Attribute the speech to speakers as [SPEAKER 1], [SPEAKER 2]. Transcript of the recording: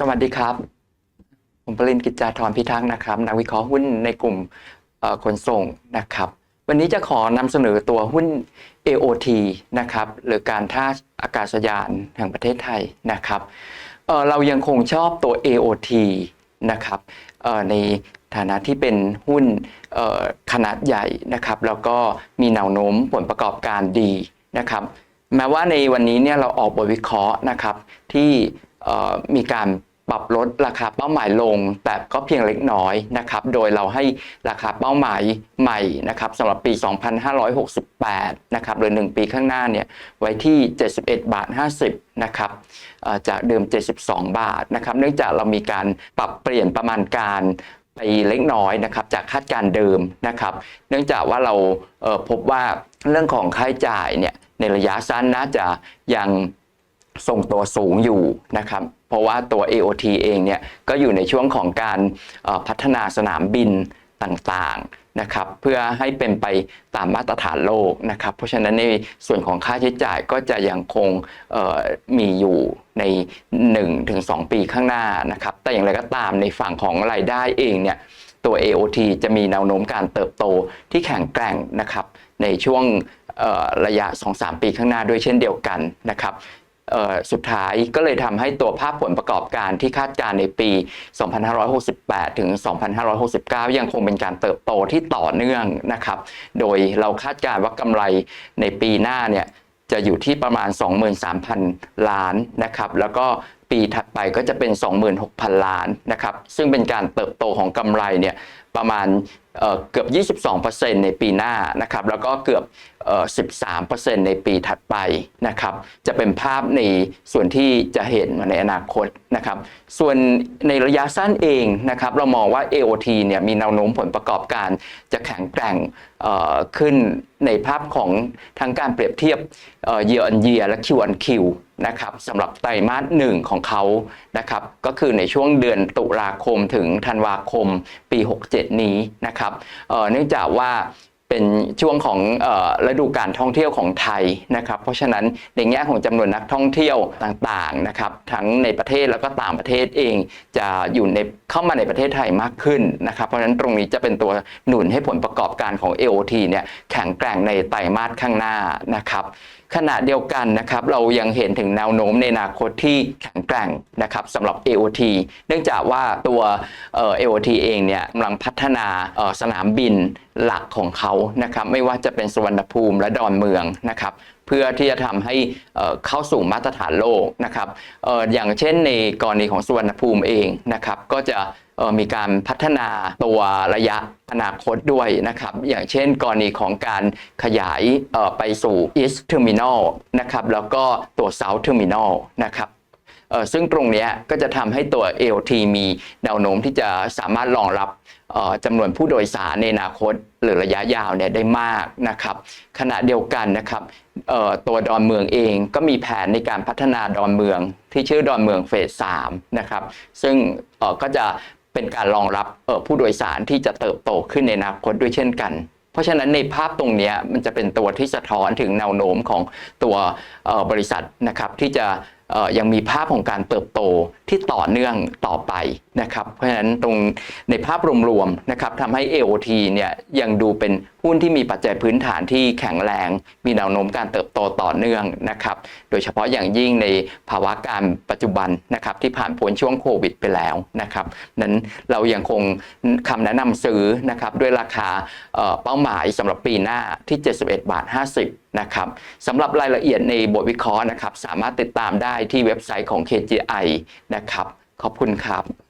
[SPEAKER 1] สวัสดีครับ ผมปรินกิจจาธรพิทักษ์นะครับ นักวิเคราะห์หุ้นในกลุ่มขนส่งนะครับ วันนี้จะขอนำเสนอตัวหุ้น AOT นะครับหรือการท่าอากาศยานแห่งประเทศไทยนะครับเเรายังคงชอบตัว AOT นะครับในฐานะที่เป็นหุ้นขนาดใหญ่นะครับ แล้วก็มีแนวโน้มผลประกอบการดีนะครับ แม้ว่าในวันนี้เนี่ยเราออกบทวิเคราะห์นะครับที่มีการ ปรับลดราคาเป้าหมายลง แต่ก็เพียงเล็กน้อยนะครับ โดยเราให้ราคาเป้าหมายใหม่นะครับสำหรับปี 2568 นะครับหรือ 1 ปีข้างหน้าเนี่ยไว้ที่ 71 บาท 50 นะครับจากเดิม 72 บาทนะครับ เนื่องจากเรามีการปรับเปลี่ยนประมาณการไปเล็กน้อยนะครับจากคาดการเดิมนะครับ เนื่องจากว่าเราเพบว่าเรื่องของค่าใช้จ่ายเนี่ยในระยะสั้นน่าจะยัง ทรงตัวสูงอยู่นะครับ เพราะว่าตัว AOT เองเนี่ยก็อยู่ในช่วงของการพัฒนาสนามบินต่างๆนะครับเพื่อให้เป็นไปตามมาตรฐานโลกนะครับ เพราะฉะนั้นในส่วนของค่าใช้จ่ายก็จะยังคงมีอยู่ใน 1-2 ปีข้างหน้านะครับ แต่อย่างไรก็ตามในฝั่งของรายได้เองเนี่ยตัว AOT จะมีแนวโน้มการเติบโตที่แข็งแกร่งนะครับในช่วงระยะ 2-3 ปีข้างหน้าด้วยเช่นเดียวกันนะครับ สุดท้ายก็เลยทำให้ตัวภาพผลประกอบการที่คาดการในปี 2568 ถึง 2569 ยังคงเป็นการเติบโตที่ต่อเนื่องนะครับ โดยเราคาดการว่ากำไรในปีหน้าเนี่ยจะอยู่ที่ประมาณ 23,000 ล้านนะครับ แล้วก็ปีถัดไปก็จะเป็น 26,000 ล้านนะครับ ซึ่งเป็นการเติบโตของกำไรเนี่ยประมาณเเกือบ 22%ในปีหน้านะครับ แล้วก็เกือบ 13%ในปีถัดไปนะครับ จะเป็นภาพในส่วนที่จะเห็นในอนาคตนะครับ ส่วนในระยะสั้นเองนะครับ เรามองว่า AOT เนี่ยมีแนวโน้มผลประกอบการจะแข็งแกร่งขึ้นในภาพของทั้งการเปรียบเทียบเอ่อ year on year และ Q on Q นะครับสำหรับไตรมาสหนึ่งของเขานะครับ ก็คือในช่วงเดือนตุลาคมถึงธันวาคมปี 67 นี้นะครับเนื่องจากว่า เป็นช่วงของฤดูการท่องเที่ยวของไทยนะครับ เพราะฉะนั้นในแง่ของจำนวนนักท่องเที่ยวต่างๆนะครับ ทั้งในประเทศแล้วก็ต่างประเทศเองจะอยู่ในเข้ามาในประเทศไทยมากขึ้นนะครับ เพราะฉะนั้นตรงนี้จะเป็นตัวหนุนให้ผลประกอบการของ AOT เนี่ยแข็งแกร่งในไตรมาสข้างหน้านะครับขณะเดียวกันนะครับเรายังเห็นถึงแนวโน้มในอนาคตที่แข็งแกร่งนะครับสำหรับ AOT เนื่องจากว่าตัวเอ่อ AOT เองเนี่ยกำลังพัฒนาสนามบินหลักของเขานะครับไม่ว่าจะเป็นสุวรรณภูมิและดอนเมืองนะครับเพื่อที่จะทำให้เข้าสู่มาตรฐานโลกนะครับอออย่างเช่นในกรณีของสุวรรณภูมิเองนะครับก็จะ มีการพัฒนาตัวระยะอนาคตด้วยนะครับ อย่างเช่นกรณีของการขยายไปสู่ East Terminal นะครับ แล้วก็ตัว South Terminal นะครับซึ่งตรงนี้ก็จะทำให้ตัว AOT มีแนวโน้มที่จะสามารถรองรับจำนวนผู้โดยสารในอนาคตหรือระยะยาวเนี่ยได้มากนะครับ ขณะเดียวกันนะครับตัวดอนเมืองเองก็มีแผนในการพัฒนาดอนเมืองที่ชื่อดอนเมืองเฟส3นะครับ ซึ่งก็จะ เป็นการรองรับผู้โดยสารที่จะเติบโตขึ้นในอนาคตด้วยเช่นกัน เพราะฉะนั้นในภาพตรงนี้มันจะเป็นตัวที่สะท้อนถึงแนวโน้มของตัวบริษัทนะครับที่จะยังมีภาพของการเติบโตที่ต่อเนื่องต่อไปนะครับ เพราะฉะนั้นตรงในภาพรวมๆนะครับทำให้ AOT เนี่ยยังดูเป็น หุ้นที่มีปัจจัยพื้นฐานที่แข็งแรง มีแนวโน้มการเติบโตต่อเนื่องนะครับ โดยเฉพาะอย่างยิ่งในภาวะการปัจจุบันนะครับที่ผ่านพ้นช่วงโควิดไปแล้วนะครับนั้นเรายังคงคำแนะนำซื้อนะครับด้วยราคาเอ่อเป้าหมายสำหรับปีหน้าที่ 71 บาท 50นะครับสำหรับรายละเอียดในบทวิเคราะห์นะครับสามารถติดตามได้ที่เว็บไซต์ของ KGI นะครับขอบคุณครับ